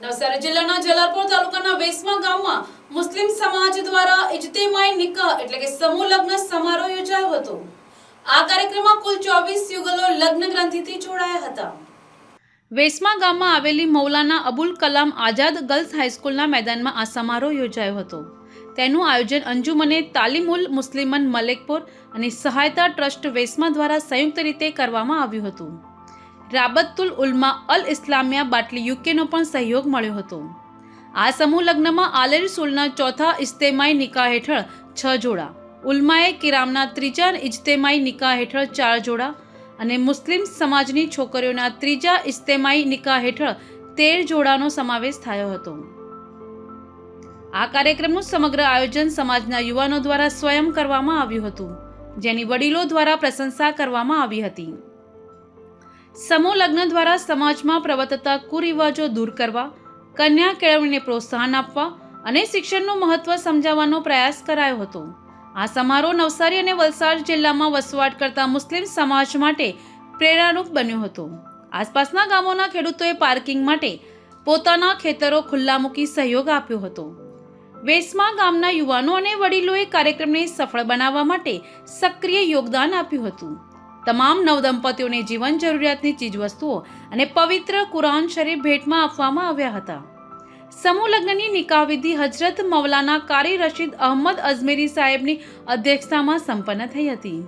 નવસારી જિલ્લાના જલાલપોર તાલુકાના વેસમા ગામમાં મુસ્લિમ સમાજ દ્વારા ઇજતેમાઈ નિકાહ એટલે કે સમૂહ લગ્ન સમારોહ યોજાયો હતો. આ કાર્યક્રમમાં કુલ ચોવીસ યુગલો લગ્ન ગ્રંથિથી જોડાયા હતા. વેસમા ગામમાં આવેલી મૌલાના અબુલ કલામ આઝાદ ગર્લ્સ હાઈસ્કૂલના મેદાનમાં આ સમારોહ યોજાયો હતો. તેનું આયોજન અંજુમને તાલીમુલ મુસ્લિમન મલેકપુર અને સહાયતા ટ્રસ્ટ વેસમા દ્વારા સંયુક્ત રીતે કરવામાં આવ્યું હતું. રાબતુલ ઉલ્મા અલ ઇસ્લામિયા બાટલી યુકેનો પણ સહયોગ મળ્યો હતો. આ સમૂહ લગ્નમાં આલેર સુલના ચોથા ઇજ્તેમાઈ નિકાહ હેઠળ છ જોડા, ઉલ્માએ કિરામના ત્રીજા ઇજ્તેમાઈ નિકાહ હેઠળ ચાર જોડા અને મુસ્લિમ સમાજની છોકરીઓના ત્રીજા ઇજ્તેમાઈ નિકાહ હેઠળ તેર જોડાનો સમાવેશ થયો હતો. આ કાર્યક્રમનું સમગ્ર આયોજન સમાજના યુવાનો દ્વારા સ્વયં કરવામાં આવ્યું હતું, જેની વડીલો દ્વારા પ્રશંસા કરવામાં આવી હતી. સમૂહ લગ્ન દ્વારા સમાજમાં પ્રવર્તતા કુરિવાજો દૂર કરવા, કન્યા કેળવણીને પ્રોત્સાહન આપવા અને શિક્ષણનું મહત્વ સમજાવવાનો પ્રયાસ કરાયો હતો. આ સમારોહ નવસારી અને વલસાડ જિલ્લામાં વસવાટ કરતા મુસ્લિમ સમાજ માટે પ્રેરણારૂપ બન્યો હતો. આસપાસના ગામોના ખેડૂતોએ પાર્કિંગ માટે પોતાના ખેતરો ખુલ્લા મૂકી સહયોગ આપ્યો હતો. વેસમા ગામના યુવાનો અને વડીલોએ કાર્યક્રમને સફળ બનાવવા માટે સક્રિય યોગદાન આપ્યું હતું. તમામ નવદંપતીઓને જીવન જરૂરિયાતની ચીજવસ્તુઓ અને પવિત્ર કુરાન શરીફ ભેટમાં આપવામાં આવ્યા હતા. સમૂહ લગ્નની નિકાહવિધિ હજરત મૌલાના કારી રશીદ અહમદ અજમેરી સાહેબની અધ્યક્ષતામાં સંપન્ન થઈ હતી.